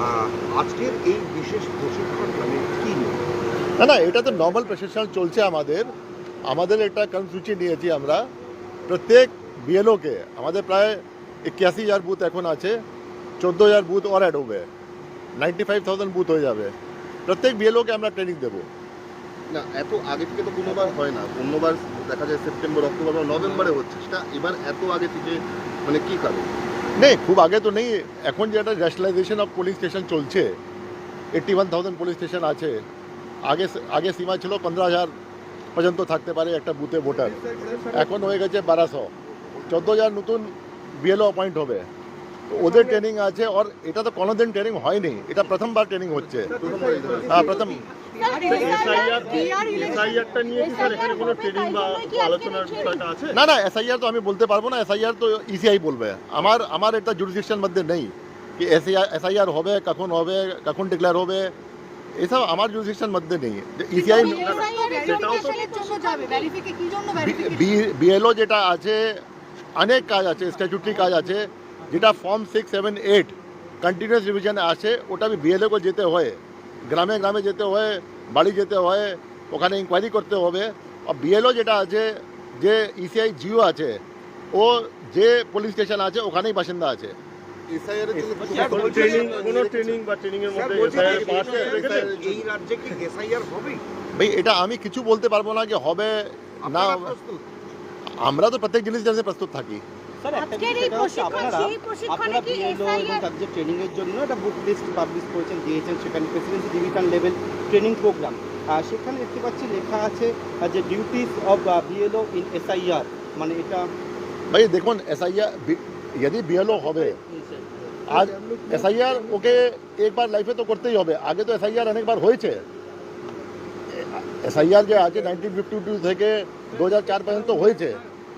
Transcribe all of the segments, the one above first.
আহ, আজকের এই বিশেষ প্রশিক্ষণ মানে কি না না এটা তো নর্মাল প্রশিক্ষণ চলছে আমাদের। আমাদের একটা কর্মসূচি নিয়েছি আমরা। প্রত্যেক বিএলওকে আমাদের প্রায় একাশি হাজার বুথ এখন আছে। চোদ্দ হাজার বুথ ওর অ্যাড হবে নাইনটি ফাইভ থাউজেন্ড বুথ হয়ে যাবে। প্রত্যেক বিএলওকে আমরা ট্রেনিং দেবো। না এত আগে থেকে তো কোনোবার হয় না। অন্যবার দেখা যায় সেপ্টেম্বর অক্টোবর বা নভেম্বরে হচ্ছে। সেটা এবার এত আগে থেকে মানে কি কারণ? নেই, খুব আগে তো নেই। এখন যেটা ন্যাশনালাইজেশন অফ পুলিশ স্টেশন চলছে eighty one thousand police station আছে। আগে আগে সীমা ছিল পনেরো হাজার পর্যন্ত থাকতে পারে একটা বুথে ভোটার এখন হয়ে গেছে বারোশো। চোদ্দ হাজার নতুন বিএলও অপয়েন্ট হবে। ওদের ট্রেনিং আছে আর এটা তো কোনোদিন ট্রেনিং হয়নি। এটা প্রথমবার ট্রেনিং হচ্ছে। হ্যাঁ প্রথম। এসআইআরটা নিয়ে কি স্যার কোনো ট্রেনিং বা আলোচনার না না এসআইআর তো আমি বলতে পারব না। এসআইআর তো ইসিআই বলবে। আমার আমার এটা জুডিশিয়ান মধ্যে নেই। কি এসআইআর হবে কখন হবে কখন ডিক্লেয়ার হবে এসব আমার জুডিশিয়ান মধ্যে নেই। ইসিআই বিএলও যেটা আছে অনেক কাজ আছে স্ট্যাচুটারি কাজ আছে। যেটা form six seven eight continuous revision আছে ওটা আমি বিএলও को যেতে হয়। গ্রামে গ্রামে যেতে হয় বাড়ি যেতে হয় ওখানে ইনকোয়ারি করতে হবে। আর বিএলও যেটা আছে যে ইসিআই জিও আছে ও যে পুলিশ স্টেশন আছে ওখানেই বাসিন্দা আছে। যে- যে ভাই এটা আমি কিছু বলতে পারব না কি হবে না আমরা তো প্রত্যেক জিনিস জানতে প্রস্তুত থাকি। আজকের এই প্রশিক্ষণ সেই প্রশিক্ষণে কি বিএলও এবং SIR তাদের যে ট্রেনিং এর জন্য একটা বুক লিস্ট পাবলিশ করেছেন দিয়েছেন সেখানে presidency division level training programme সেখানে দেখতে পাচ্ছি লেখা আছে যে duties of BLO in SIR মানে এটা ভাই দেখুন এসআইআর यदि বিএলও হবে আজ এসআইআর ওকে একবার লাইফে তো করতেই হবে। আগে তো এসআইআর অনেকবার হয়েছে। এসআইআর যে আছে নাইনটিন ফিফটি টু থেকে দু হাজার চার পর্যন্ত হয়েছে।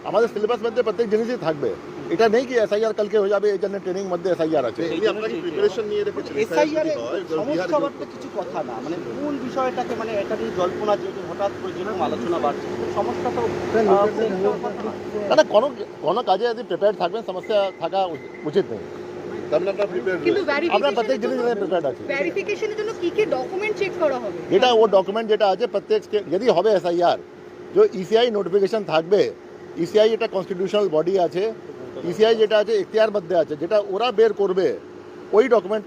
আমাদের সিলেবাস মধ্যে প্রত্যেক জিনিসই থাকবে। এটা নেই কি এসআইআর কালকে হয়ে যাবে এই জন্য ট্রেনিং মধ্যে এসআইআর আছে। এগুলি আপনাকে প্রিপারেশন নিয়ে রেখেছেন এসআইআর সমস্যা বিহারে কিছু কথা না। মানে কোন বিষয়টাকে মানে এটা নিয়ে জল্পনা যেহেতু হঠাৎ করে যেরকম আলোচনা বাড়ছে সমস্যা তো না। কোনো কোনো কাজে যদি প্রিপেয়ার থাকবেন সমস্যা থাকা উচ- উচিত নেই। আপনারা যেটা ও ডকুমেন্ট যেটা আছে প্রত্যেক যদি হবে এসআইআর যে ইসিআই নোটিফিকেশন থাকবে ইসিআই এটা কনস্টিটিউশনাল বডি আছে ইসিআই যেটা আছে এখতিয়ার মধ্যে আছে যেটা ওরা বের করবে ওই ডকুমেন্ট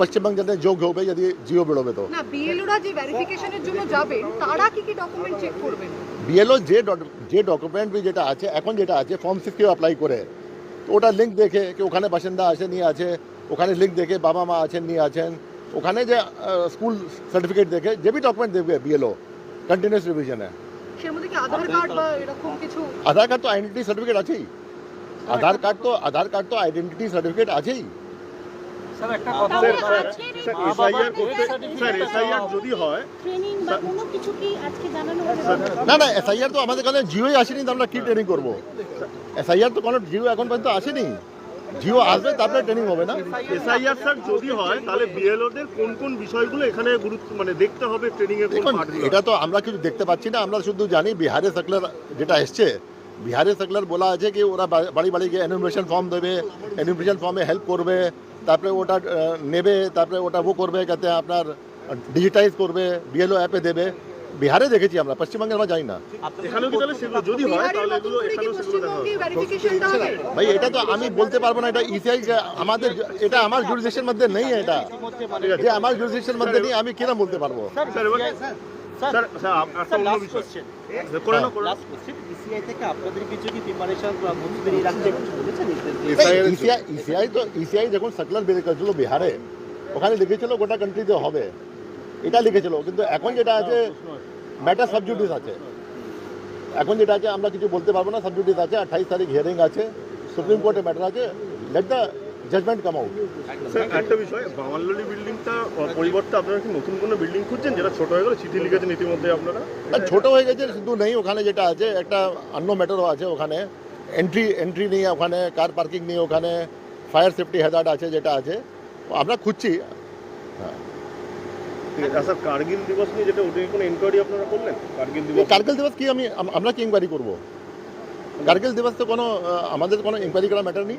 পশ্চিমবঙ্গ জন্য যোগ হবে যদি জিও বেরোবে তো। বিএলও যে যে ডকুমেন্ট যেটা আছে এখন যেটা আছে ফর্ম সিক্সটিও অ্যাপ্লাই করে। তো ওটা লিঙ্ক দেখে কি ওখানে বাসিন্দা আছে নিয়ে আছে ওখানে লিঙ্ক দেখে বাবা মা আছেন নিয়ে আছেন ওখানে যে স্কুল সার্টিফিকেট দেখে যে বি ডকুমেন্ট দেখবে বিএলও কন্টিনিউস রিভিশনে আধার কার্ড বা এরকম কিছু? আধার কার্ড তো আইডেন্টি সার্টিফিকেট আছেই। আধার কার্ড তো আধার কার্ড তো আইডেন্টি সার্টিফিকেট আছেই। স্যার এসআইআর করতে স্যার এসআইআর যদি হয় ট্রেনিং বা কোনো কিছু কি আজকে জানানো হবে না না এসআইআর তো আমাদের কাছে জিওই আসেনি তো আমরা কি ট্রেনিং করব? এসআইআর তো কোনো জিও এখন পর্যন্ত আসেনি। জিও আসবে তারপরে ট্রেনিং হবে না? এসআইআর স্যার যদি হয় তাহলে বিএলওদের কোন কোন বিষয়গুলো এখানে গুরুত্ব মানে দেখতে হবে ট্রেনিং এর কোন এটা তো আমরা কিছু দেখতে পাচ্ছি না আমরা শুধু জানি বিহারে সার্কুলার যেটা এসছে বিহারে সার্কুলার বলা আছে কি ওরা বাড়ি বাড়ি গিয়ে এনুমিনেশন ফর্ম দেবে এনুমিনেশন ফর্মে হেল্প করবে তারপরে ওটা নেবে তারপরে ওটা ও করবে যাতে আপনার ডিজিটাইজ করবে বিএলও অ্যাপে দেবে। বিহারে দেখেছি আমরা পশ্চিমবঙ্গে আমরা যাই না। হয় ভাই এটা তো আমি বলতে পারব না এটা ইসিআই আমাদের এটা আমার জুডিশিয়ান মধ্যে নেই এটা। যে আমার জুডিশিয়ান মধ্যে নেই আমি কিরম বলতে পারব? Sir sir sir. আপ- একটা অন্য বিষয় করে নাও, করে নাও। লাস্ট কোশ্চেন ইসিআই থেকে আপনাদের কিছু কি প্রিপারেশন বুঝতে নিয়ে রাখতে বলেছেন? ইসিআই ইসিআই তো ইসিআই যখন সার্কুলার বের করেছিল বিহারে। ওখানে দেখেছিল গোটা কান্ট্রিতে হবে। এটা লিখেছিল কিন্তু এখন যেটা আছে ম্যাটার সাবজুডিস আছে। এখন যেটা আছে আমরা কিছু বলতে পারব না সাবজুডিস আছে আঠাইশ তারিখ হিয়ারিং আছে সুপ্রিম কোর্টে ম্যাটার আছে let the judgement come out sir একটা বিষয় বাঙালি বিল্ডিংটা পরিবর্তে আপনারা কি নতুন কোনো বিল্ডিং খুঁজছেন যেটা ছোট হয়ে গেল? চিঠি লিখেছেন ইতিমধ্যে আপনারা? আর ছোট হয়ে গেছে শুধু নেই ওখানে যেটা আছে একটা অন্য ম্যাটারও আছে ওখানে। এন্ট্রি এন্ট্রি নেই ওখানে কার পার্কিং নেই ওখানে ফায়ার সেফটি হ্যাজার্ড আছে যেটা আছে। আমরা খুঁজছি। আর স্যার কার্গিল দিবস নিয়ে যেটা ওটা কোনো এনকোয়ারি আপনারা করলেন? কার্গিল দিবস কার্গিল দিবস কি আমি আম- আমরা কি ইনকোয়ারি করব? কার্গিল দিবস তো কোনো আমাদের কোনো ইনকোয়ারি করা ম্যাটার নেই?